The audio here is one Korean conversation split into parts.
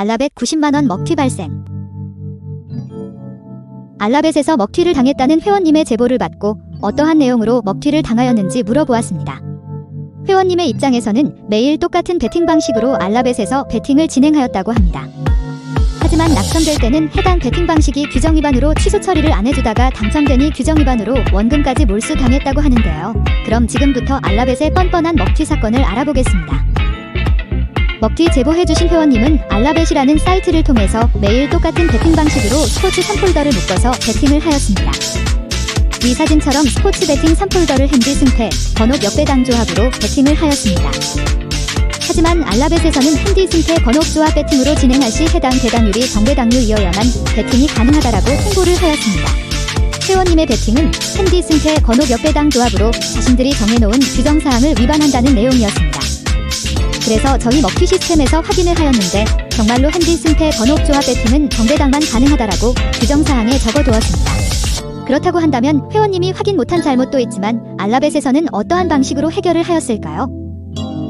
알라벳 90만원 먹튀 발생. 알라벳에서 먹튀를 당했다는 회원님의 제보를 받고 어떠한 내용으로 먹튀를 당하였는지 물어보았습니다. 회원님의 입장에서는 매일 똑같은 베팅 방식으로 알라벳에서 베팅을 진행하였다고 합니다. 하지만 낙선될 때는 해당 베팅 방식이 규정 위반으로 취소 처리를 안 해주다가 당첨되니 규정 위반으로 원금까지 몰수당했다고 하는데요. 그럼 지금부터 알라벳의 뻔뻔한 먹튀 사건을 알아보겠습니다. 먹튀 제보해주신 회원님은 알라벳이라는 사이트를 통해서 매일 똑같은 베팅 방식으로 스포츠 3폴더를 묶어서 베팅을 하였습니다. 위 사진처럼 스포츠 베팅 3폴더를 핸디 승패, 번호 몇 배당 조합으로 베팅을 하였습니다. 하지만 알라벳에서는 핸디 승패 번호 조합 베팅으로 진행할 시 해당 배당률이 정배당률이어야만 베팅이 가능하다라고 홍보를 하였습니다. 회원님의 베팅은 핸디 승패 번호 몇 배당 조합으로 자신들이 정해놓은 규정사항을 위반한다는 내용이었습니다. 그래서 저희 먹튀 시스템에서 확인을 하였는데 정말로 핸디 승패 번호 조합 베팅은 정배당만 가능하다라고 규정사항에 적어두었습니다. 그렇다고 한다면 회원님이 확인 못한 잘못도 있지만 알라벳에서는 어떠한 방식으로 해결을 하였을까요?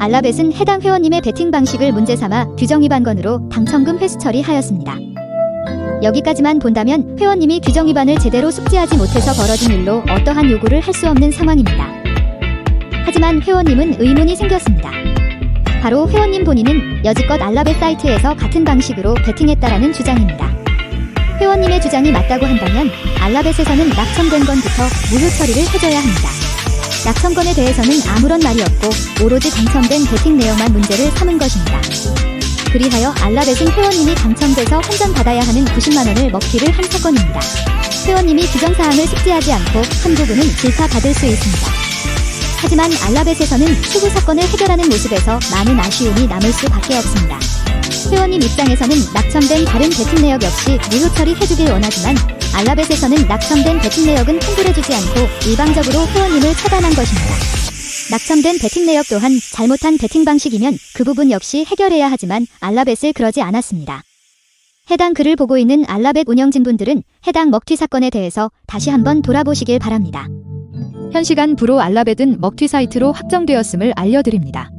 알라벳은 해당 회원님의 베팅 방식을 문제 삼아 규정 위반 건으로 당첨금 회수 처리하였습니다. 여기까지만 본다면 회원님이 규정 위반을 제대로 숙지하지 못해서 벌어진 일로 어떠한 요구를 할 수 없는 상황입니다. 하지만 회원님은 의문이 생겼습니다. 바로 회원님 본인은 여지껏 알라벳 사이트에서 같은 방식으로 베팅했다라는 주장입니다. 회원님의 주장이 맞다고 한다면 알라벳에서는 낙첨된 건부터 무효 처리를 해줘야 합니다. 낙첨건에 대해서는 아무런 말이 없고 오로지 당첨된 베팅 내용만 문제를 삼은 것입니다. 그리하여 알라벳은 회원님이 당첨돼서 환전 받아야 하는 90만 원을 먹기를 한 사건입니다. 회원님이 규정사항을 숙지하지 않고 한 부분은 질타받을 수 있습니다. 하지만 알라벳에서는 추구 사건을 해결하는 모습에서 많은 아쉬움이 남을 수밖에 없습니다. 회원님 입장에서는 낙첨된 다른 베팅 내역 역시 무효 처리해주길 원하지만 알라벳에서는 낙첨된 베팅 내역은 환불해주지 않고 일방적으로 회원님을 차단한 것입니다. 낙첨된 베팅 내역 또한 잘못한 베팅 방식이면 그 부분 역시 해결해야 하지만 알라벳을 그러지 않았습니다. 해당 글을 보고 있는 알라벳 운영진분들은 해당 먹튀 사건에 대해서 다시 한번 돌아보시길 바랍니다. 현 시간 브로 알라벳은 먹튀 사이트로 확정되었음을 알려드립니다.